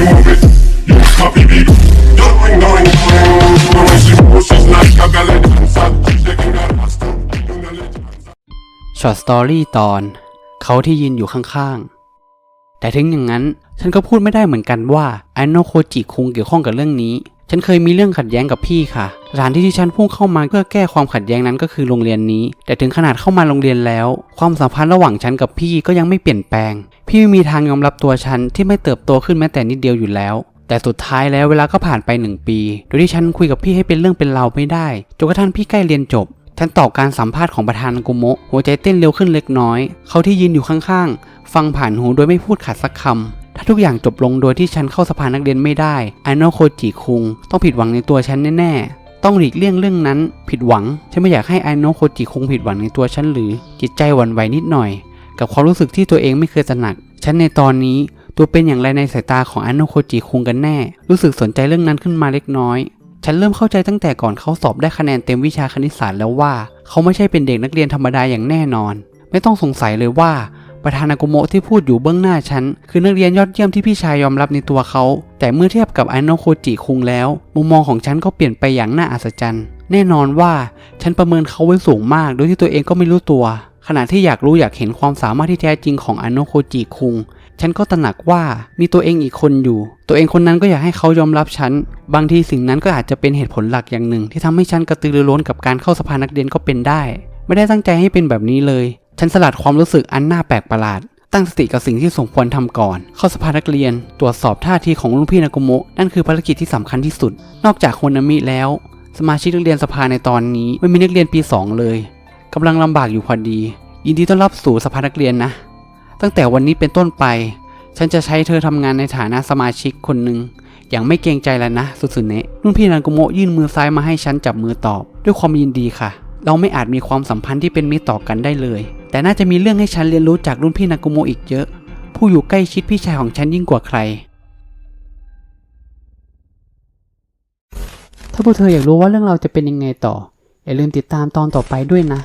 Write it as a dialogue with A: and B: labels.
A: you move it. You copy me. Going, going, going. When she moves, she's like a ballet dancer. She's shaking her ass to the knowledge.
B: ช็อตสตอรี่ตอน เขาที่ยืนอยู่ข้างๆ แต่ถึงอย่างนั้น ฉันก็พูดไม่ได้เหมือนกันว่าไอโนโคจิคุงเกี่ยวข้องกับเรื่องนี้ ฉันเคยมีเรื่องขัดแย้งกับพี่ค่ะ สถานที่ที่ฉันพุ่งเข้ามาเพื่อแก้ความขัดแย้งนั้นก็คือโรงเรียนนี้ แต่ถึงขนาดเข้ามาโรงเรียนแล้ว ความสัมพันธ์ระหว่างฉันกับพี่ก็ยังไม่เปลี่ยนแปลง พี่ไม่มีทางยอมรับตัวฉันที่ไม่เติบโตขึ้นแม้แต่นิดเดียวอยู่แล้ว แต่สุดท้ายแล้วเวลาก็ผ่านไปหนึ่งปี โดยที่ฉันคุยกับพี่ให้เป็นเรื่องเป็นราวไม่ได้ จนกระทั่งพี่ใกล้เรียนจบฉันตอบการสัมภาษณ์ของประธานกุโมะหัวใจเต้นเร็วขึ้นเล็กน้อย เขาที่ยืนอยู่ข้างๆ ฟังผ่านหูโดยไม่พูดขัดสักคำ ถ้าทุกอย่างจบลงโดยที่ฉันเข้าสภานักเรียนไม่ได้ไอโนโคจิคุงต้องผิดหวังในตัวฉันแน่ๆ ต้องหลีกเลี่ยงเรื่องนั้น ผิดหวัง ฉันไม่อยากให้ไอโนโคจิคุงผิดหวังในตัวฉันหรือจิตใจหวั่นไหวนิดหน่อย กับความรู้สึกที่ตัวเองไม่เคยตระหนัก ฉันในตอนนี้ตัวเป็นอย่างไรในสายตาของไอโนโคจิคุงกันแน่ รู้สึกสนใจเรื่องนั้นขึ้นมาเล็กน้อย ฉันเริ่มเข้าใจตั้งแต่ก่อนเขาสอบได้คะแนนเต็มวิชาคณิตศาสตร์แล้วว่า เขาไม่ใช่เป็นเด็กนักเรียนธรรมดาอย่างแน่นอน ไม่ต้องสงสัยเลยว่า ประธานากุโมะที่พูดอยู่เบื้องหน้าฉัน คือนักเรียนยอดเยี่ยมที่พี่ชายยอมรับในตัวเขา แต่เมื่อเทียบกับไอโนโคจิคุงแล้ว มุมมองของฉันก็เปลี่ยนไปอย่างน่าอัศจรรย์ แน่นอนว่าฉันประเมินเขาไว้สูงมาก โดยที่ตัวเองก็ไม่รู้ตัว ขณะที่อยากรู้อยากเห็นความสามารถที่แท้จริงของไอโนโคจิคุง ฉันก็ตระหนักว่ามีตัวเองอีกคนอยู่ ตัวเองคนนั้นก็อยากให้เขายอมรับฉัน บางทีสิ่งนั้นก็อาจจะเป็นเหตุผลหลักอย่างหนึ่ง ที่ทำให้ฉันกระตือรือร้นกับการเข้าสภานักเรียนก็เป็นได้ ไม่ได้ตั้งใจให้เป็นแบบนี้เลย ฉันสลัดความรู้สึกอันน่าแปลกประหลาด ตั้งสติกับสิ่งที่สมควรทำก่อน เข้าสภานักเรียน ตรวจสอบท่าทีของรุ่นพี่นากุโมะนั่นคือภารกิจที่สำคัญที่สุด นอกจากโฮนามิแล้ว สมาชิกนักเรียนสภาในตอนนี้ไม่มีนักเรียนปี 2 เลยกำลังลำบากอยู่พอดี ยินดีต้อนรับสู่สภานักเรียนนะ ตั้งแต่วันนี้เป็นต้นไป ฉันจะใช้เธอทำงานในฐานะสมาชิกคนหนึ่งอย่างไม่เกรงใจแล้วนะสุดๆเนะรุ่นพี่นากุโมะยื่นมือซ้ายมาให้ฉันจับมือตอบ ด้วยความยินดีค่ะ เราไม่อาจมีความสัมพันธ์ที่เป็นมิตรต่อกันได้เลย แต่น่าจะมีเรื่องให้ฉันเรียนรู้จากรุ่นพี่นากุโมอีกเยอะ ผู้อยู่ใกล้ชิดพี่ชายของฉันยิ่งกว่าใคร ถ้าพวกเธออยากรู้ว่าเรื่องเราจะเป็นยังไงต่อ อย่าลืมติดตามตอนต่อไปด้วยนะ